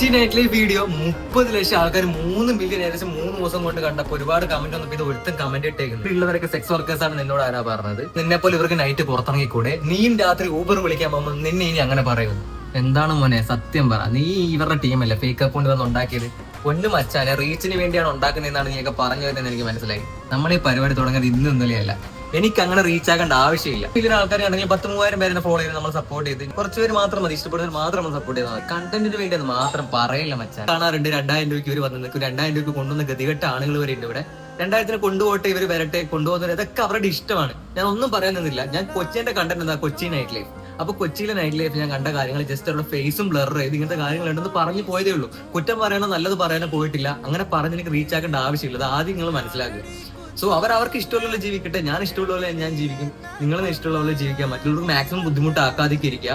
Kochi night life video മുപ്പത് ലക്ഷം ആൾക്കാർ മൂന്ന് മില്യൺ ഏകദേശം മൂന്ന് ദിവസം കൊണ്ട് കണ്ടപ്പോൾ ഒരുപാട് കമന്റ് വന്നപ്പോൾ ഇത് ഒരുത്തും കമന്റ് ഇട്ടേക്കുന്നു. ഉള്ളവരൊക്കെ സെക്സ് വർക്കേഴ്സ് ആണ് നിന്നോട് ആരാ പറഞ്ഞത്? നിന്നെ പോലെ ഇവർക്ക് നൈറ്റ് പുറത്തിറങ്ങി പുറത്തിറങ്ങിക്കൂടെ നീയും രാത്രി ഊബർ വിളിക്കാൻ പോകുമ്പോൾ നിന്നെ ഇനി അങ്ങനെ പറയുന്നു. എന്താണ് മോനെ? സത്യം പറ. നീ ഇവരുടെ ടീമല്ല ഫേക്ക് അക്കൗണ്ട് വന്ന് ഉണ്ടാക്കിയത്? പൊന്നും മച്ചാനെ റീച്ചിന് വേണ്ടിയാണ് ഉണ്ടാക്കുന്നതെന്നാണ് നീയൊക്കെ പറഞ്ഞു വരുന്നത് എനിക്ക് മനസ്സിലായി. നമ്മൾ ഈ പരിപാടി തുടങ്ങിയത് ഇന്നും ഇന്നലെയല്ല എനിക്ക് അങ്ങനെ റീച്ച് ആകേണ്ട ആവശ്യമില്ല ഇതിന് ആൾക്കാരാണെങ്കിൽ പത്ത് മൂവായിരം പേരെ ഫോളോ ചെയ്ത് നമ്മൾ സപ്പോർട്ട് ചെയ്ത് കുറച്ച് പേര് മാത്രം മതി ഇഷ്ടപ്പെടുന്നവർ മാത്രം നമ്മൾ സപ്പോർട്ട് ചെയ്താൽ കണ്ടന്റിന് വേണ്ടി അത് മാത്രം പറയില്ല മച്ചാൻ കാണാറുണ്ട് രണ്ടായിരം രൂപയ്ക്ക് ഇവർ വന്ന് നിൽക്കും രണ്ടായിരം രൂപയ്ക്ക് കൊണ്ടുവന്ന ഗതികെട്ട ആളുകൾ വരെ ഉണ്ട് ഇവിടെ. രണ്ടായിരത്തിന് കൊണ്ടുപോട്ടെ ഇവർ വരട്ടെ കൊണ്ടുപോകുന്നത് ഇതൊക്കെ അവരുടെ ഇഷ്ടമാണ്. ഞാൻ ഒന്നും പറയുന്നില്ല ഞാൻ കൊച്ചിന്റെ കണ്ടന്റ് എന്താ? കൊച്ചി നൈറ്റ് ലൈഫ് അപ്പൊ കൊച്ചിയിലെ നൈറ്റ് ലൈഫ് ഞാൻ കണ്ട കാര്യങ്ങൾ ജസ്റ്റ് അവരുടെ ഫേസും ബ്ലർ ചെയ്ത് ഇങ്ങനത്തെ കാര്യങ്ങൾ ഉണ്ടെന്ന് പറഞ്ഞു പോയതേ ഉള്ളൂ. കുറ്റം പറയണോ നല്ലത് പറയാനോ പോയിട്ടില്ല. അങ്ങനെ പറഞ്ഞ് എനിക്ക് റീച്ച് ആക്കേണ്ട ആവശ്യമില്ല. അത് ആദ്യം നിങ്ങൾ മനസ്സിലാക്കുക. സോ അവർ അവർക്ക് ഇഷ്ടമുള്ള ജീവിക്കട്ടെ. ഞാൻ ഇഷ്ടമുള്ള പോലെ ഞാൻ ജീവിക്കും. നിങ്ങൾ ഇഷ്ടമുള്ള പോലെ ജീവിക്കാം മറ്റുള്ളവർക്ക് മാക്സിമം ബുദ്ധിമുട്ടാക്കാതിരിക്കുക ഇരിക്കുക.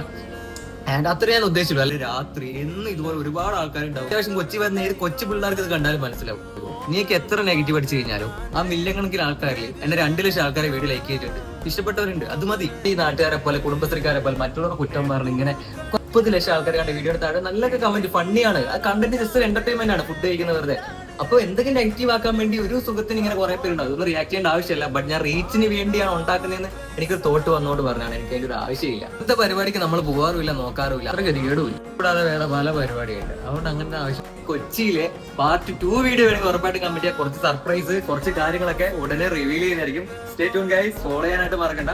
ആൻഡ് അത്ര ഞാൻ ഉദ്ദേശിച്ചുള്ളൂ. അല്ലെ രാത്രി എന്നും ഇതുപോലെ ഒരുപാട് ആൾക്കാരുണ്ടാവും. അത്യാവശ്യം കൊച്ചി വരുന്ന ഏത് കൊച്ചു പിള്ളേർക്ക് ഇത് കണ്ടാലും മനസ്സിലാവും. നീക്ക് എത്ര നെഗറ്റീവ് അടിച്ചു കഴിഞ്ഞാലും ആ മില്യൺ കണക്കിന് ആൾക്കാരിൽ എന്നെ രണ്ട് ലക്ഷം ആൾക്കാരെ വീട് ലൈക്ക് ചെയ്തിട്ടുണ്ട്. ഇഷ്ടപ്പെട്ടവരുണ്ട്. അത് മതി. ഈ നാട്ടുകാരെ പോലെ കുടുംബശ്രീക്കാരെ പോലെ മറ്റുള്ളവരുടെ കുറ്റം പറഞ്ഞ് ഇങ്ങനെ മുപ്പത് ലക്ഷം ആൾക്കാർ കണ്ട വീഡിയോ താഴെ നല്ലൊക്കെ കമന്റ് ഫണ്ണിയാണ് ആ കണ്ടന്റ് ജസ്റ്റ് എന്റർടൈൻമെന്റ് ആണ്. ഫുഡ് കഴിക്കുന്ന വെറുതെ അപ്പൊ എന്തെങ്കിലും നെഗറ്റീവ് ആക്കാൻ വേണ്ടി ഒരു സുഖത്തിന് ഇങ്ങനെ കുറെ പേരുണ്ട്. അതൊന്നും റിയാക്ട് ചെയ്യേണ്ട ആവശ്യമില്ല. ബട്ട് ഞാൻ റീച്ചിന് വേണ്ടിയാണ് ഉണ്ടാക്കുന്നതെന്ന് എനിക്കൊരു തോട്ട് വന്നോട് പറഞ്ഞാണ് എനിക്ക് അതിന്റെ ഒരു ആവശ്യമില്ല. ഇന്നത്തെ പരിപാടിക്ക് നമ്മൾ പോകാറുമില്ല നോക്കാറുമില്ല. അത്ര ഗതികേടുമില്ല കൂടാതെ വേറെ പല പരിപാടിയുണ്ട് അതുകൊണ്ട് അങ്ങനത്തെ ആവശ്യം. കൊച്ചിയിലെ പാർട്ട് ടു വീഡിയോ വേണമെങ്കിൽ ഉറപ്പായിട്ട് കമ്മിറ്റ് ചെയ്യാം. കുറച്ച് സർപ്രൈസ് കുറച്ച് കാര്യങ്ങളൊക്കെ ഉടനെ റിവീൽ ചെയ്യുന്നതായിരിക്കും. സ്റ്റേ ട്യൂൺ ഗൈസ് ഫോളോ ചെയ്യാനായിട്ട് മറക്കണ്ട.